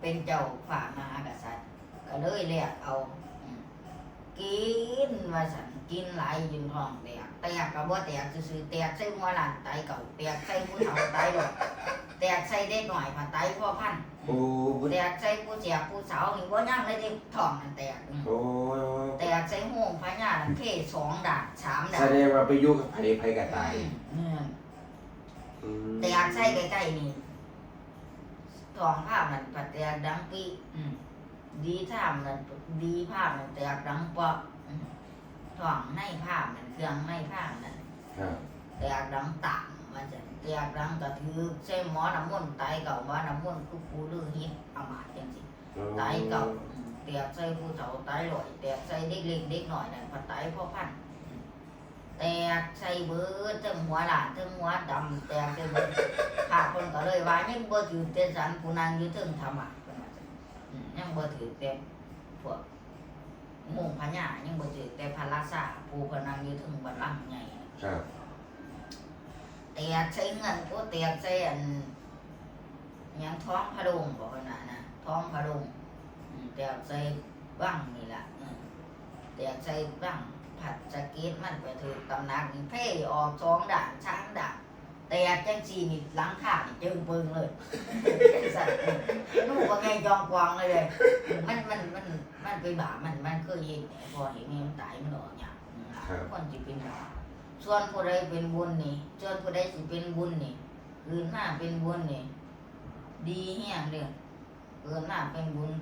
เป็นเจ้าฝ่ามหากษัตริย์ ก็เลยเรียกเอาอืมกินว่าสันกินหลายยืนท้องแตกแตกกับว่าแตกซื่อๆแตกใส่หัวหลานไตเก่าแตกใส่ผู้เฒ่าไตหลดแตกใส่เด็กหน่อยผ่าไตพ่อพันธุ์โอ้บุญแตกใส่ผู้เสียผู้สาวนี่ว่าย่างเลยเด็กท้องนั่นแตกอืมโอ้แตกใส่ห้องพญาลังเทสองด่านสามด่าแสนดงว่าไปอยู่กับไผไผก็ตายอืมอืมแตกใส่ใกล้ๆนี่ ท้องภาพนั่นปัดแตกดังปีอืมดีท่ามนั่นดีภาพนั่นแตกดังปอกอืมท้องในภาพนั่นเครื่องในภาพนั่นครับแตกดังต่างมันจะแตกดังกระถือใช่หมอน้ำมนต์ไตเก่าหมอน้ำมนต์คือผู้ลือฮิตเอามาจังสิโอ้ไตเก่าอืมแตกใส่ผู้เฒ่าไตลอยแตกใส่เด็กเล็กเด็กหน่อยนั่นพอไตพ่อพันธุ์อืม แตกใส่เบิดทั้งหัวหลานทั้งหัวดำแตกใส่เบิดขาดคนก็เลยว่ายังบ่ถือเต้นสันผู้นางอยู่เทึงธรรมะเพิ่นว่าจังอืมยังบ่ถือเต็มพวกหมุ่งพญายังบ่ถือแต่พระราชาผู้เพนนังอยู่เทึงบัลลังก์ใหญ่ครับ แตกใส่เงินก็แตกใส่อันหยังท้องพระโดงบอกว่าน่ะนะท้องพระโดงอืมแตกใส่บ้างนี่แหละอืมแตกใส่บ้าง ผัดสะเก็ตมันไปถือตำหนักนี่เพ่ออกสองด่านช้างด่านแตกจังสีนี่หลังข้างนี่จึงปึงเลยสัตว์นู่นว่าไงยองกวางเลยเลยมันมันมันมันไปบาปมันมันเคยเห็นพอเห็นนี่มันตายมันออกเนี่ยอืมคนจะเป็นบาปส่วนผู้ใดเป็นบุญนี่ส่วนผู้ใดสิเป็นบุญนี่เกินมาเป็นบุญนี่ดีเฮียงเด้อเกิดมาเป็นบุญ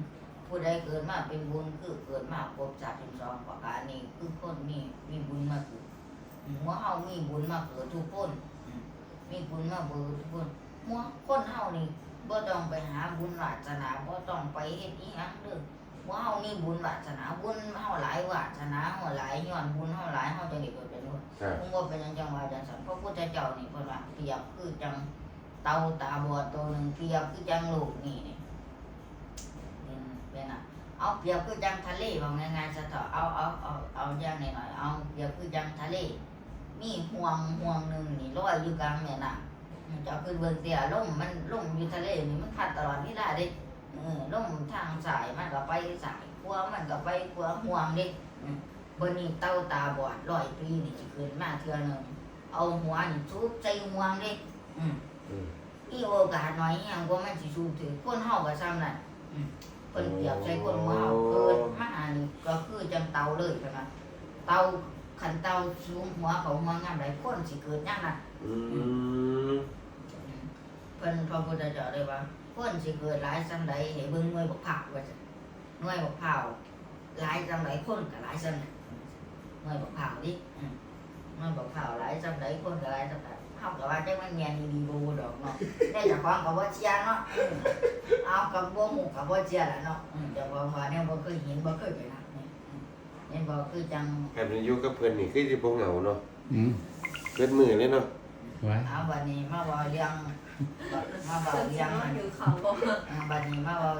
ผู้ใดเกิดมาเป็นบุญคือเกิดมาครบสามสิบสองประการนี้คือคนมีมีบุญมาเกิดหัวเฮามีบุญมาเกิดทุกคนอืมมีบุญมาเกิดทุกคนหัวคนเฮานี่บ่ต้องไปหาบุญวาสนาบ่ต้องไปเฮ็ดอีหยังเด้อหัวเฮามีบุญวาสนาบุญเฮาหลายวาสนาเฮาหลายย้อนบุญเฮาหลายเฮาจะได้เกิดเป็นคนครับผมว่าเป็นอยังจังว่าจังสันพระพุทธเจ้านี่เพิ่นว่าเปรียบคือจังเตาตาบอดตัวหนึ่งเปรียบคือจังลูกนี่นี่เป็นเป็นอะ เอาเปรียบคือจังทะเลว่าง่ายๆซะเถอะเอาเอาเอาเอาอย่างหน่อยๆเอาเปรียบคือจังทะเล มีห่วงห่วงหนึ่งนี่ลอยอยู่กลางแม่น้ำมันจะเอาขึ้นเบิ่งเตี้ยลมมันลมอยู่ทะเลนี่มันพัดตลอดเวลาเด้เออลมทางสายมันก็ไปสายขวามันก็ไปขวาห่วงเด้บนนี้เต้าตาบอดร้อยปีนี่จะเกิดมาเทื่อหนึงเอาหัวนี่ทุบใจห่วงเด้อืมอืมอีโอกาสน้อยยังว่ามันสิสูบถือคนเฮาก็ซ้ำนั่นอืมเพิ่นเปรียบใช้คนหัวเฮาเกิดมานี่ก็คือจังเตาเลยเพิ่นว่าเตาคันเตาสูงหัวเขาหัวงามหลายคนสิเกิดยังนั่นอืมอืมเพิ่นพระพุทธเจ้าเลยว่าคนสิเกิดหลายซ้ำใดให้เบิ่งหน่วยบักพร้าวว่าซั่นหน่วยบักพร้าวหลายซ้ำใดคนก็หลายซ้ำนั้นหน่วยบอกข่าวดิอืมหน่วยบอกข่าวหลายจำได้คนก็หลายจำได้ เฮากับว่าจังมันแม่นดีๆบ่ดอกเนาะได้เจากของกับว่าเชียร์เนาะอืมเอากับบ่หมู่กับบ่เชียร์ล่ะเนาะอืมเจ้าของว่าเนี่ยบ่เคยเห็นบ่เคยไปนะนี่อืมนี่บ่คือจังการมันอยู่กับเพิ่นนี่คือสิบ่เหงาเนาะอืมเกิดมือเลยเนาะไว้เอาบัดนี้มาเว้าเรื่องมาเว้าเพิ่นเรื่องสิมาอยู่เขาบ่อ่าบัดนี้มาเว้า